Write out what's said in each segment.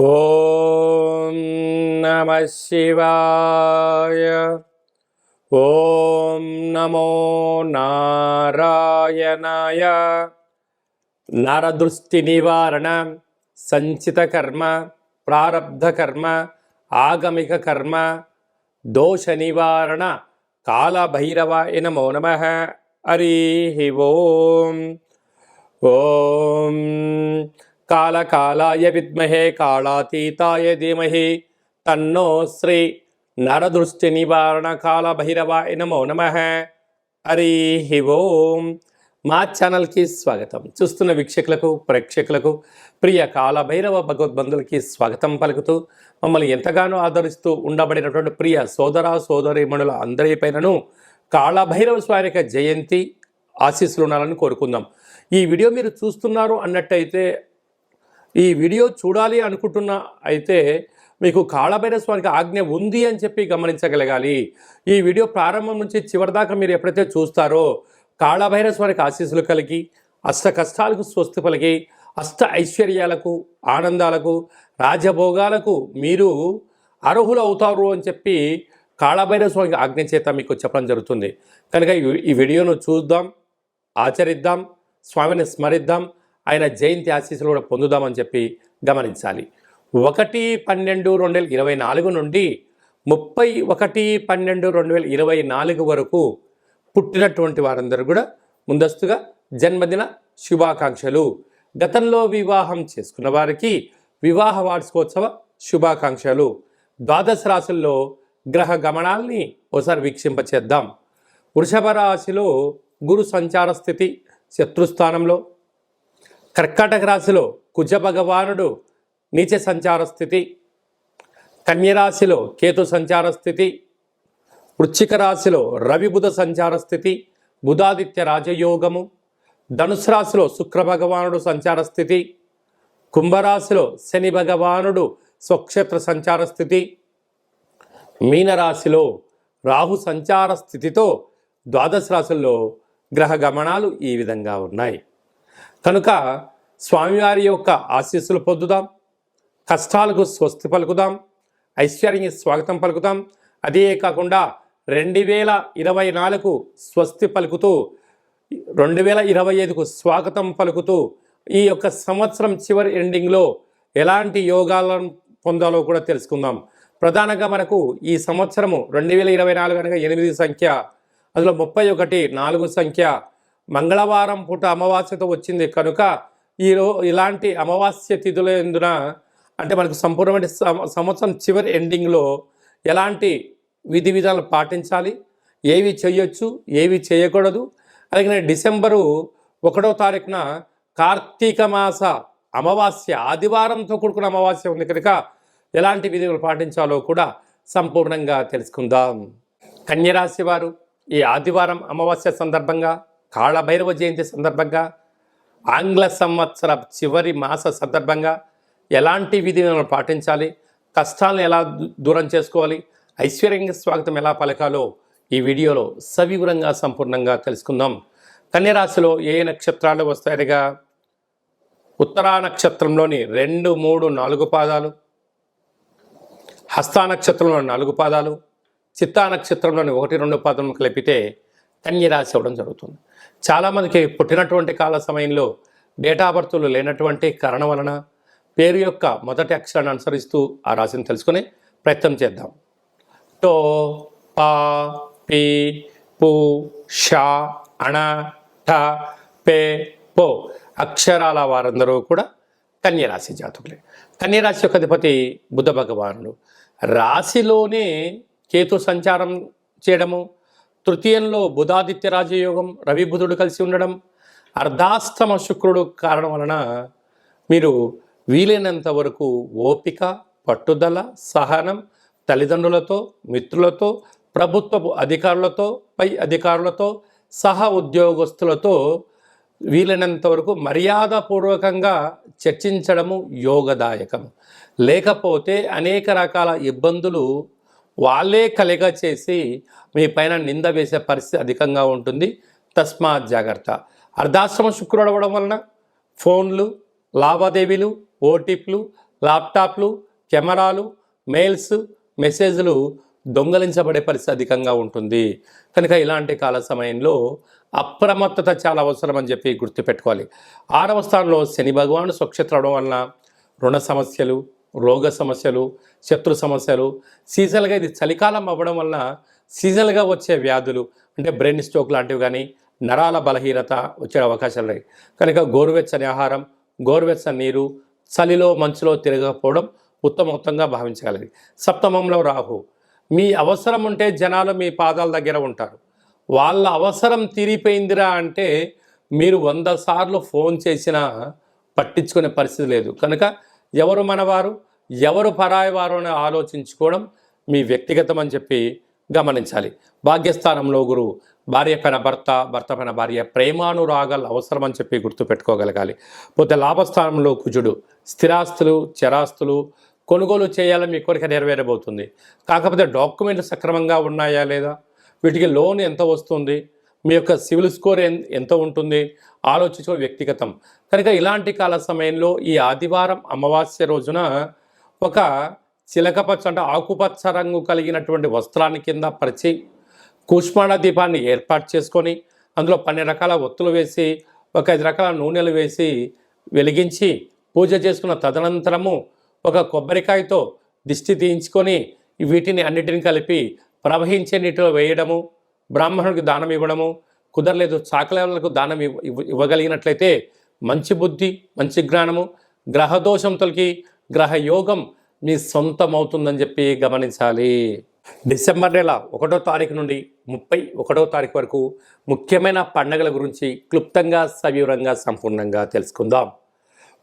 ఓం నమ శివాయ. ఓం నమో నారాయణాయ. నరదృష్టి నివారణ సంచిత కర్మ ప్రారబ్ధ కర్మ ఆగమిక కర్మ దోష నివారణ కాళభైరవాయ నమో నమ. హరి ఓం. ఓం కాలకాలాయ విద్మహే కాళాతీతాయ ధీమహి. తన్నో శ్రీ నరదృష్టి నివారణ కాల భైరవాయ నమో నమ. హరి ఓం. మా ఛానల్కి స్వాగతం. చూస్తున్న వీక్షకులకు ప్రేక్షకులకు ప్రియ కాలభైరవ భగవద్బంధులకి స్వాగతం పలుకుతూ మమ్మల్ని ఎంతగానో ఆదరిస్తూ ఉండబడినటువంటి ప్రియ సోదర సోదరీమణుల అందరిపైనను కాళభైరవ స్వామి జయంతి ఆశీస్సులు ఉండాలని కోరుకుందాం. ఈ వీడియో మీరు చూస్తున్నారు అన్నట్టయితే ఈ వీడియో చూడాలి అనుకుంటున్న అయితే మీకు కాళభైరవ స్వామికి ఆజ్ఞ ఉంది అని చెప్పి గమనించగలగాలి. ఈ వీడియో ప్రారంభం నుంచి చివరి దాకా మీరు ఎప్పుడైతే చూస్తారో కాళభైరవ స్వామికి ఆశీస్సులు కలిగి అష్ట కష్టాలకు స్వస్తి పలికి అష్ట ఐశ్వర్యాలకు ఆనందాలకు రాజభోగాలకు మీరు అర్హులు అవుతారు అని చెప్పి కాళభైరవ స్వామికి ఆజ్ఞ చేత మీకు చెప్పడం జరుగుతుంది. కనుక ఈ వీడియోను చూద్దాం ఆచరిద్దాం స్వామిని స్మరిద్దాం ఆయన జయంతి ఆశీస్సులు కూడా పొందుదామని చెప్పి గమనించాలి. ఒకటి పన్నెండు రెండు వేల ఇరవై నాలుగు నుండి ముప్పై ఒకటి పన్నెండు రెండు వేల ఇరవై నాలుగు వరకు పుట్టినటువంటి వారందరూ కూడా ముందస్తుగా జన్మదిన శుభాకాంక్షలు. గతంలో వివాహం చేసుకున్న వారికి వివాహ వార్షికోత్సవ శుభాకాంక్షలు. ద్వాదశ రాశుల్లో గ్రహ గమనాల్ని ఒకసారి వీక్షింపచేద్దాం. వృషభ రాశిలో గురు సంచార స్థితి శత్రుస్థానంలో కర్కాటక రాశిలో కుజ భగవానుడు నీచ సంచార స్థితి కన్యరాశిలో కేతు సంచార స్థితి వృశ్చిక రాశిలో రవిబుధ సంచార స్థితి బుధాదిత్య రాజయోగము ధనుసు రాశిలో శుక్ర భగవానుడు సంచార స్థితి కుంభరాశిలో శని భగవానుడు స్వక్షేత్ర సంచార స్థితి మీనరాశిలో రాహు సంచార స్థితితో ద్వాదశ రాశుల్లో గ్రహ గమనాలు ఈ విధంగా ఉన్నాయి. కనుక స్వామివారి యొక్క ఆశీస్సులు పొందుదాం కష్టాలకు స్వస్తి పలుకుదాం ఐశ్వర్యానికి స్వాగతం పలుకుదాం. అదే కాకుండా రెండు వేల ఇరవై నాలుగు స్వస్తి పలుకుతూ రెండు వేల ఇరవై ఐదుకు స్వాగతం పలుకుతూ ఈ యొక్క సంవత్సరం చివరి ఎండింగ్లో ఎలాంటి యోగాలను పొందాలో కూడా తెలుసుకుందాం. ప్రధానంగా మనకు ఈ సంవత్సరము రెండు వేల ఇరవై నాలుగు అనగా ఎనిమిది సంఖ్య అందులో ముప్పై ఒకటి నాలుగు సంఖ్య మంగళవారం పూట అమావాస్యతో వచ్చింది. కనుక ఈరో ఇలాంటి అమావాస్య తిథుల ఎందున అంటే మనకు సంపూర్ణమైన సంవత్సరం చివరి ఎండింగ్లో ఎలాంటి విధి విధాలు పాటించాలి? ఏవి చేయొచ్చు? ఏవి చేయకూడదు? అలాగే డిసెంబరు ఒకటో తారీఖున కార్తీక మాస అమావాస్య ఆదివారంతో కూడుకున్న అమావాస్య ఉంది. కనుక ఎలాంటి విధులు పాటించాలో కూడా సంపూర్ణంగా తెలుసుకుందాం. కన్యరాశి వారు ఈ ఆదివారం అమావాస్య సందర్భంగా కాళభైరవ జయంతి సందర్భంగా ఆంగ్ల సంవత్సర చివరి మాస సందర్భంగా ఎలాంటి విధులను పాటించాలి? కష్టాలను ఎలా దూరం చేసుకోవాలి? ఐశ్వర్యంగా స్వాగతం ఎలా పలకాలో ఈ వీడియోలో సవివరంగా సంపూర్ణంగా తెలుసుకుందాం. కన్యరాశిలో ఏ నక్షత్రాలు వస్తాయనగా ఉత్తరా నక్షత్రంలోని రెండు మూడు నాలుగు పాదాలు హస్తా నక్షత్రంలో నాలుగు పాదాలు చిత్తా నక్షత్రంలోని ఒకటి రెండు పాదములు కలిపితే కన్యరాశి అవ్వడం జరుగుతుంది. చాలామందికి పుట్టినటువంటి కాల సమయంలో డేటా బర్తులు లేనటువంటి కారణం వలన పేరు యొక్క మొదటి అక్షరాన్ని అనుసరిస్తూ ఆ రాశిని తెలుసుకుని ప్రయత్నం చేద్దాం. టో పా పి పు షా అణ ఠ పే పో అక్షరాల వారందరూ కూడా కన్యరాశి జాతకులే. కన్యరాశి యొక్క అధిపతి బుద్ధ భగవానుడు. రాశిలోనే కేతు సంచారం చేయడము తృతీయంలో బుధాదిత్య రాజయోగం రవి బుధుడు కలిసి ఉండడం అర్ధాస్తమ శుక్రుడు కారణం వలన మీరు వీలైనంత వరకు ఓపిక పట్టుదల సహనం తల్లిదండ్రులతో మిత్రులతో ప్రభుత్వపు అధికారులతో పై అధికారులతో సహ ఉద్యోగస్తులతో వీలైనంత వరకు మర్యాదపూర్వకంగా చర్చించడము యోగదాయకం. లేకపోతే అనేక రకాల ఇబ్బందులు వాళ్ళే కలిగ చేసి మీ పైన నింద వేసే పరిస్థితి అధికంగా ఉంటుంది. తస్మాత్ జాగ్రత్త. అర్ధాశ్రమ శుక్రుడు అవ్వడం వలన ఫోన్లు లావాదేవీలు ఓటీపీలు ల్యాప్టాప్లు కెమెరాలు మెయిల్స్ మెసేజ్లు దొంగలించబడే పరిస్థితి అధికంగా ఉంటుంది. కనుక ఇలాంటి కాల సమయంలో అప్రమత్తత చాలా అవసరం అని చెప్పి గుర్తుపెట్టుకోవాలి. ఆరవ స్థానంలో శని భగవాను స్వక్షేత్రం అవడం వలన రుణ సమస్యలు రోగ సమస్యలు శత్రు సమస్యలు సీజనల్గా ఇది చలికాలం అవ్వడం వలన సీజనల్గా వచ్చే వ్యాధులు అంటే బ్రెయిన్ స్ట్రోక్ లాంటివి కానీ నరాల బలహీనత వచ్చే అవకాశాలు ఉన్నాయి. కనుక గోరువెచ్చని ఆహారం గోరువెచ్చని నీరు చలిలో మంచులో తిరగకపోవడం ఉత్తమోత్తంగా భావించగలది. సప్తమంలో రాహు. మీ అవసరం ఉంటే జనాలు మీ పాదాల దగ్గర ఉంటారు. వాళ్ళ అవసరం తీరిపోయిందిరా అంటే మీరు వంద సార్లు ఫోన్ చేసినా పట్టించుకునే పరిస్థితి లేదు. కనుక ఎవరు మనవారు? ఎవరు పరాయవారు అని ఆలోచించుకోవడం మీ వ్యక్తిగతం అని చెప్పి గమనించాలి. భాగ్యస్థానంలో గురువు భార్య పైన భర్త భర్త పైన భార్య ప్రేమానురాగాలు అవసరం అని చెప్పి గుర్తుపెట్టుకోగలగాలి. పోతే లాభస్థానంలో కుజుడు స్థిరాస్తులు చరాస్తులు కొనుగోలు చేయాలని మీ కోరిక నెరవేరబోతుంది. కాకపోతే డాక్యుమెంట్లు సక్రమంగా ఉన్నాయా లేదా? వీటికి లోన్ ఎంత వస్తుంది? మీ యొక్క సివిల్ స్కోర్ ఎంత ఉంటుంది? ఆలోచించుకో వ్యక్తిగతం. కనుక ఇలాంటి కాల సమయంలో ఈ ఆదివారం అమావాస్య రోజున ఒక చిలకపచ్చ అంటే ఆకుపచ్చ రంగు కలిగినటువంటి వస్త్రాన్ని కింద పరిచి కూష్మాణ దీపాన్ని ఏర్పాటు చేసుకొని అందులో పన్నెండు రకాల ఒత్తులు వేసి ఒక ఐదు రకాల నూనెలు వేసి వెలిగించి పూజ చేసుకున్న తదనంతరము ఒక కొబ్బరికాయతో దిష్టి తీయించుకొని వీటిని అన్నిటిని కలిపి ప్రవహించే నీటిలో వేయడము బ్రాహ్మణుడికి దానం ఇవ్వడము కుదరలేదు చాకలేవులకు దానం ఇవ్వ ఇవ్వ- ఇవ్వగలిగినట్లయితే మంచి బుద్ధి మంచి జ్ఞానము గ్రహదోషం తొలగి గ్రహ యోగం మీ సొంతం అవుతుందని చెప్పి గమనించాలి. డిసెంబర్ నెల ఒకటో తారీఖు నుండి ముప్పై ఒకటో తారీఖు వరకు ముఖ్యమైన పండగల గురించి క్లుప్తంగా సవివరంగా సంపూర్ణంగా తెలుసుకుందాం.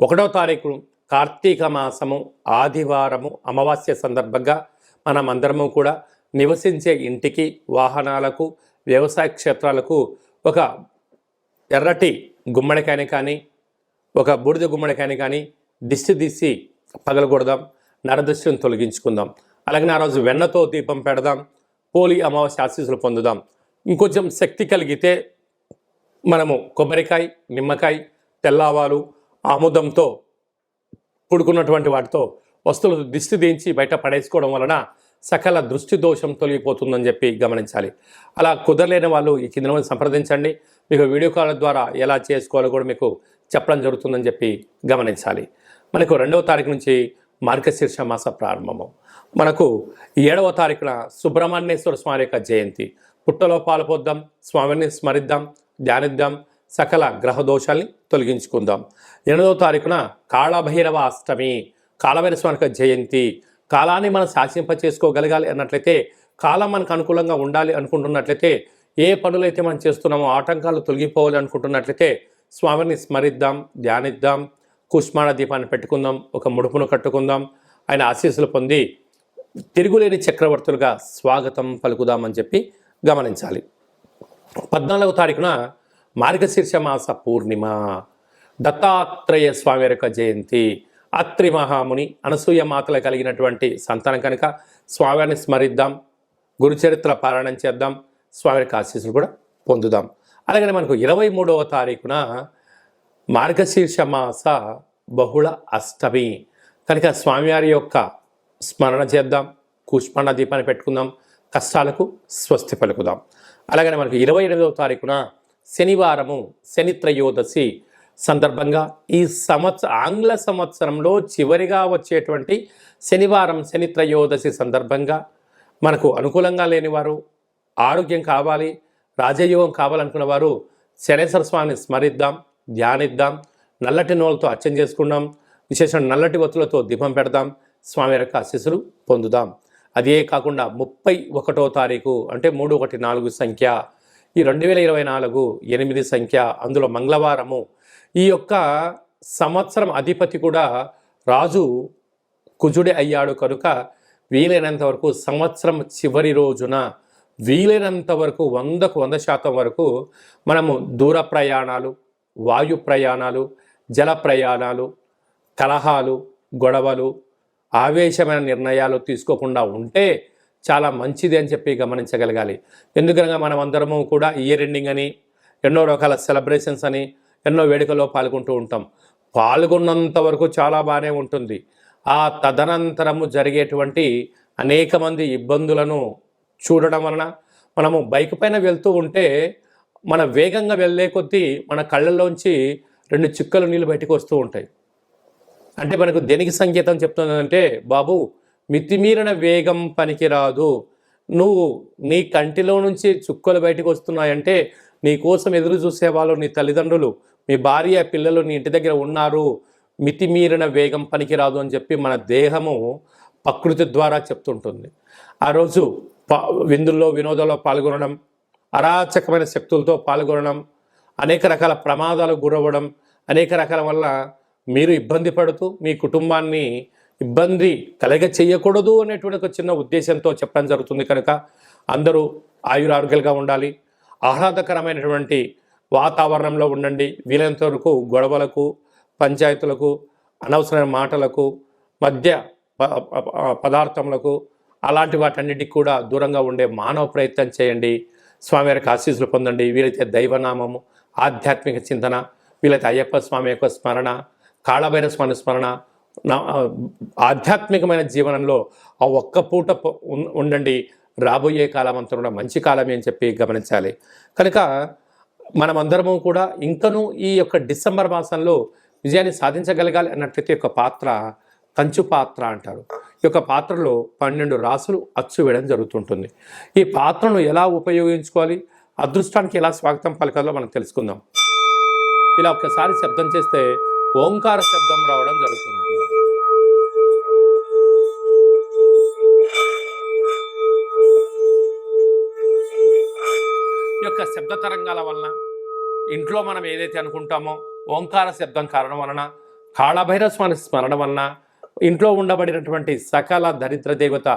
ఒకటో తారీఖు కార్తీక మాసము ఆదివారము అమావాస్య సందర్భంగా మనం అందరము కూడా నివసించే ఇంటికి వాహనాలకు వ్యవసాయ క్షేత్రాలకు ఒక ఎర్రటి గుమ్మడికాయని కానీ ఒక బూడిద గుమ్మడికాయని కానీ దిష్టి తీసి పగలగొడదాం నరదృష్టిని తొలగించుకుందాం. అలాగే ఆ రోజు వెన్నతో దీపం పెడదాం పోలి అమావాస్య ఆశీస్సులు పొందుదాం. ఇంకొంచెం శక్తి కలిగితే మనము కొబ్బరికాయ నిమ్మకాయ తెల్లావాలు ఆముదంతో పుడుకున్నటువంటి వాటితో వస్తువులు దిష్టి దించి బయట పడేసుకోవడం వలన సకల దృష్టి దోషం తొలగిపోతుందని చెప్పి గమనించాలి. అలా కుదరలేని వాళ్ళు ఈ కింద సంప్రదించండి. మీకు వీడియో కాల్ ద్వారా ఎలా చేసుకోవాలో కూడా మీకు చెప్పడం జరుగుతుందని చెప్పి గమనించాలి. మనకు రెండవ తారీఖు నుంచి మార్గశీర్ష మాస ప్రారంభము. మనకు ఏడవ తారీఖున సుబ్రహ్మణ్యేశ్వర స్వామి యొక్క జయంతి. పుట్టలో పాల్పొద్దాం స్వామిని స్మరిద్దాం ధ్యానిద్దాం సకల గ్రహ దోషాల్ని తొలగించుకుందాం. ఎనిమిదవ తారీఖున కాళభైరవ అష్టమి కాళభైరవ స్వామి యొక్క జయంతి. కాలాన్ని మనం శాసింప చేసుకోగలగాలి అన్నట్లయితే కాలం మనకు అనుకూలంగా ఉండాలి అనుకుంటున్నట్లయితే ఏ పనులైతే మనం చేస్తున్నామో ఆటంకాలు తొలగిపోవాలి అనుకుంటున్నట్లయితే స్వామిని స్మరిద్దాం ధ్యానిద్దాం కుష్మాణ దీపాన్ని పెట్టుకుందాం ఒక ముడుపును కట్టుకుందాం ఆయన ఆశీస్సులు పొంది తిరుగులేని చక్రవర్తులుగా స్వాగతం పలుకుదామని చెప్పి గమనించాలి. పద్నాలుగవ తారీఖున మార్గశీర్ష మాస పూర్ణిమ. దత్తాత్రేయ స్వామి యొక్క జయంతి. అత్రి మహాముని అనసూయ మాతలు కలిగినటువంటి సంతానం కనుక స్వామిని స్మరిద్దాం గురుచరిత్ర పారాయణం చేద్దాం స్వామి ఆశీస్సులు కూడా పొందుదాం. అలాగనే మనకు ఇరవై మూడవ తారీఖున మార్గశీర్ష మాస బహుళ అష్టమి. కనుక స్వామివారి యొక్క స్మరణ చేద్దాం కూష్మాండ దీపాన్ని పెట్టుకుందాం కష్టాలకు స్వస్తి పలుకుదాం. అలాగనే మనకు ఇరవై ఎనిమిదవ తారీఖున శనివారము శని త్రయోదశి సందర్భంగా ఈ సంవత్సర ఆంగ్ల సంవత్సరంలో చివరిగా వచ్చేటువంటి శనివారం శని త్రయోదశి సందర్భంగా మనకు అనుకూలంగా లేనివారు ఆరోగ్యం కావాలి రాజయోగం కావాలనుకున్న వారు శనేశ్వర స్వామిని స్మరిద్దాం ధ్యానిద్దాం నల్లటి నూలతో అర్చన చేసుకుందాం విశేషం నల్లటి ఒత్తులతో దీపం పెడదాం స్వామి యొక్క ఆశీస్సులు పొందుదాం. అదే కాకుండా ముప్పై ఒకటో తారీఖు అంటే మూడు ఒకటి నాలుగు సంఖ్య ఈ రెండు వేల ఇరవై నాలుగు ఎనిమిది సంఖ్య అందులో మంగళవారము ఈ యొక్క సంవత్సరం అధిపతి కూడా రాజు కుజుడే అయ్యాడు కనుక వీలైనంత వరకు సంవత్సరం చివరి రోజున వీలైనంత వరకు వందకు వంద శాతం వరకు మనము దూర ప్రయాణాలు వాయు ప్రయాణాలు జల ప్రయాణాలు కలహాలు గొడవలు ఆవేశమైన నిర్ణయాలు తీసుకోకుండా ఉంటే చాలా మంచిది అని చెప్పి గమనించగలగాలి. ఎందుకనగా మనం అందరము కూడా ఇయర్ ఎండింగ్ అని ఎన్నో రకాల సెలబ్రేషన్స్ అని ఎన్నో వేడుకల్లో పాల్గొంటూ ఉంటాం. పాల్గొన్నంత వరకు చాలా బాగానే ఉంటుంది. ఆ తదనంతరము జరిగేటువంటి అనేక మంది ఇబ్బందులను చూడడం వలన మనము బైక్ పైన వెళ్తూ ఉంటే మన వేగంగా వెళ్ళే కొద్దీ మన కళ్ళల్లోంచి రెండు చుక్కలు నీళ్ళు బయటకు వస్తూ ఉంటాయి. అంటే మనకు దేనికి సంకేతం చెప్తుందంటే బాబు మితిమీరిన వేగం పనికిరాదు. నువ్వు నీ కంటిలో నుంచి చుక్కలు బయటకు వస్తున్నాయంటే నీ కోసం ఎదురు చూసేవాళ్ళు నీ తల్లిదండ్రులు మీ భార్య పిల్లలు నీ ఇంటి దగ్గర ఉన్నారు. మితిమీరిన వేగం పనికిరాదు అని చెప్పి మన దేహము ప్రకృతి ద్వారా చెప్తుంటుంది. ఆ రోజు విందుల్లో వినోదంలో పాల్గొనడం అరాచకమైన శక్తులతో పాల్గొనడం అనేక రకాల ప్రమాదాలకు గురవ్వడం అనేక రకాల వల్ల మీరు ఇబ్బంది పడుతూ మీ కుటుంబాన్ని ఇబ్బంది కలగ చేయకూడదు అనేటువంటి ఒక చిన్న ఉద్దేశంతో చెప్పడం జరుగుతుంది కనుక అందరూ ఆయురారోగ్యాలుగా ఉండాలి. ఆహ్లాదకరమైనటువంటి వాతావరణంలో ఉండండి. వీలైనంత వరకు గొడవలకు పంచాయతీలకు అనవసరమైన మాటలకు మధ్య ప- పదార్థములకు అలాంటి వాటన్నిటికి కూడా దూరంగా ఉండే మానవ ప్రయత్నం చేయండి. స్వామివారికి ఆశీస్సులు పొందండి. వీలైతే దైవనామము ఆధ్యాత్మిక చింతన వీలైతే అయ్యప్ప స్వామి యొక్క స్మరణ కాళభైర స్వామి స్మరణ ఆధ్యాత్మికమైన జీవనంలో ఆ ఒక్క పూట ఉండండి. రాబోయే కాలం అంతా కూడా మంచి కాలమే అని చెప్పి గమనించాలి. కనుక మనమందరము కూడా ఇంకనూ ఈ యొక్క డిసెంబర్ మాసంలో విజయాన్ని సాధించగలగాలి అన్నట్లయితే యొక్క పాత్ర కంచు పాత్ర అంటారు. ఈ యొక్క పాత్రలో పన్నెండు రాసులు అచ్చు వేయడం జరుగుతుంటుంది. ఈ పాత్రను ఎలా ఉపయోగించుకోవాలి? అదృష్టానికి ఎలా స్వాగతం పలకాలో మనం తెలుసుకుందాం. ఇలా ఒక్కసారి శబ్దం చేస్తే ఓంకార శబ్దం రావడం జరుగుతుంది. యొక్క శబ్ద తరంగాల వలన ఇంట్లో మనం ఏదైతే అనుకుంటామో ఓంకార శబ్దం కారణం వలన కాళభైరవ స్వామి స్మరణ వలన ఇంట్లో ఉండబడినటువంటి సకల దరిద్ర దేవత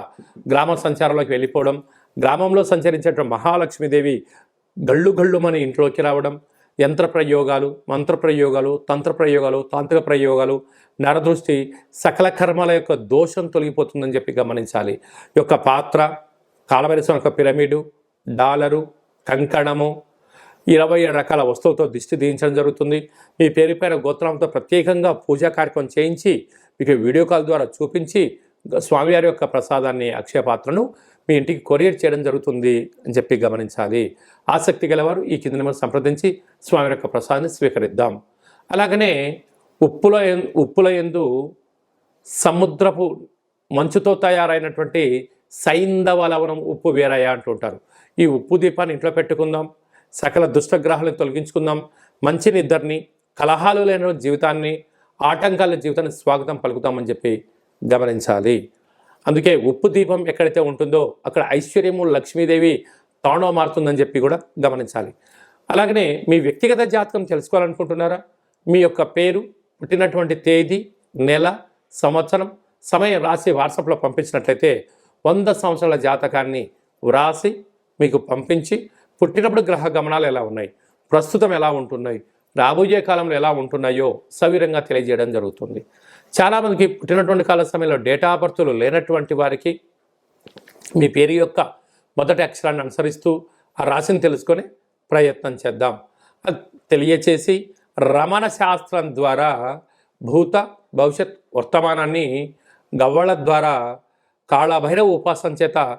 గ్రామ సంచారంలోకి వెళ్ళిపోవడం గ్రామంలో సంచరించేటువంటి మహాలక్ష్మీదేవి గళ్ళు గళ్ళు మన ఇంట్లోకి రావడం యంత్ర ప్రయోగాలు మంత్ర ప్రయోగాలు తంత్ర ప్రయోగాలు తాంత్రిక ప్రయోగాలు నరదృష్టి సకల కర్మల యొక్క దోషం తొలగిపోతుందని చెప్పి గమనించాలి. యొక్క పాత్ర కాలవరిసం యొక్క పిరమిడు డాలరు కంకణము ఇరవై ఏడు రకాల వస్తువులతో దిష్టి దించడం జరుగుతుంది. మీ పేరు పైన గోత్రంతో ప్రత్యేకంగా పూజా కార్యక్రమం చేయించి మీకు వీడియో కాల్ ద్వారా చూపించి స్వామివారి యొక్క ప్రసాదాన్ని అక్షయపాత్రను మీ ఇంటికి కొరియర్ చేయడం జరుగుతుంది అని చెప్పి గమనించాలి. ఆసక్తి గలవారు ఈ కింద నెంబర్ సంప్రదించి స్వామి యొక్క ప్రసాదాన్ని స్వీకరిద్దాం. అలాగనే ఉప్పుల ఉప్పుల ఎందు సముద్రపు మంచుతో తయారైనటువంటి సైంధవ లవణం ఉప్పు వేరయ్య అంటుంటారు. ఈ ఉప్పు దీపాన్ని ఇంట్లో పెట్టుకుందాం సకల దుష్టగ్రహాలను తొలగించుకుందాం మంచి నిద్రని కలహాలు లేని జీవితాన్ని ఆటంకాల జీవితాన్ని స్వాగతం పలుకుతామని చెప్పి గమనించాలి. అందుకే ఉప్పు దీపం ఎక్కడైతే ఉంటుందో అక్కడ ఐశ్వర్యము లక్ష్మీదేవి తాణో మారుతుందని చెప్పి కూడా గమనించాలి. అలాగనే మీ వ్యక్తిగత జాతకం తెలుసుకోవాలనుకుంటున్నారా? మీ యొక్క పేరు పుట్టినటువంటి తేదీ నెల సంవత్సరం సమయం రాసి వాట్సాప్లో పంపించినట్లయితే వంద సంవత్సరాల జాతకాన్ని వ్రాసి మీకు పంపించి పుట్టినప్పుడు గ్రహ గమనాలు ఎలా ఉన్నాయి? ప్రస్తుతం ఎలా ఉంటున్నాయి? రాబోయే కాలంలో ఎలా ఉంటున్నాయో సవిరంగా తెలియజేయడం జరుగుతుంది. చాలామందికి పుట్టినటువంటి కాల సమయంలో డేటా ఆఫ్ లేనటువంటి వారికి మీ పేరు యొక్క మొదటి అక్షరాన్ని అనుసరిస్తూ ఆ రాశిని తెలుసుకొని ప్రయత్నం చేద్దాం. అది తెలియచేసి రమణ శాస్త్రం ద్వారా భూత భవిష్యత్ వర్తమానాన్ని గవ్వళ ద్వారా కాళభైరవ ఉపాసన చేత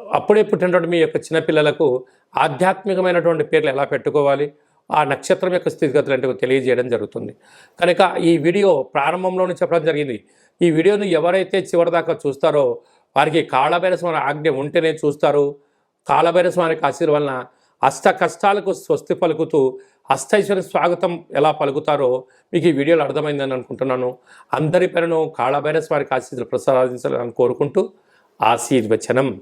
అప్పుడే పుట్టినటువంటి మీ యొక్క చిన్నపిల్లలకు ఆధ్యాత్మికమైనటువంటి పేర్లు ఎలా పెట్టుకోవాలి ఆ నక్షత్రం యొక్క స్థితిగతులు అంటే తెలియజేయడం జరుగుతుంది. కనుక ఈ వీడియో ప్రారంభంలోనే చెప్పడం జరిగింది. ఈ వీడియోను ఎవరైతే చివరిదాకా చూస్తారో వారికి కాళభైరస్వామి ఆజ్ఞ ఉంటేనే చూస్తారు. కాళభైరస్వామి ఆశీర్వలన అష్ట కష్టాలకు స్వస్తి పలుకుతూ అష్టైశ్వర్య స్వాగతం ఎలా పలుకుతారో మీకు ఈ వీడియోలో అర్థమైందని అనుకుంటున్నాను. అందరి పేరును కాళభైరస్వామి ఆశీస్సులు ప్రసాదించాలని కోరుకుంటూ ఆశీర్వచనం.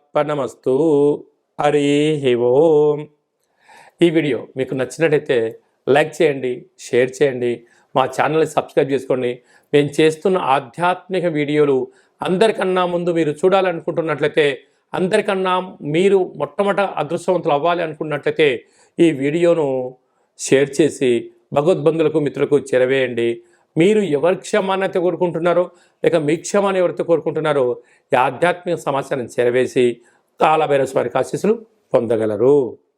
అర్పణమస్తు. హరి ఓం. ఈ వీడియో మీకు నచ్చినట్టయితే లైక్ చేయండి షేర్ చేయండి మా ఛానల్ని సబ్స్క్రైబ్ చేసుకోండి. మేము చేస్తున్న ఆధ్యాత్మిక వీడియోలు అందరికన్నా ముందు మీరు చూడాలనుకుంటున్నట్లయితే అందరికన్నా మీరు మొట్టమొదట అదృష్టవంతులు అవ్వాలి అనుకున్నట్లయితే ఈ వీడియోను షేర్ చేసి భగవద్బంధులకు మిత్రులకు చేరవేయండి. మీరు ఎవరి క్షమాన్ని కోరుకుంటున్నారో లేక మీ క్షమాన్ని ఎవరితో కోరుకుంటున్నారో ఈ ఆధ్యాత్మిక సమాచారం చేరవేసి కాలభైరవ వారికి ఆశీస్సులు పొందగలరు.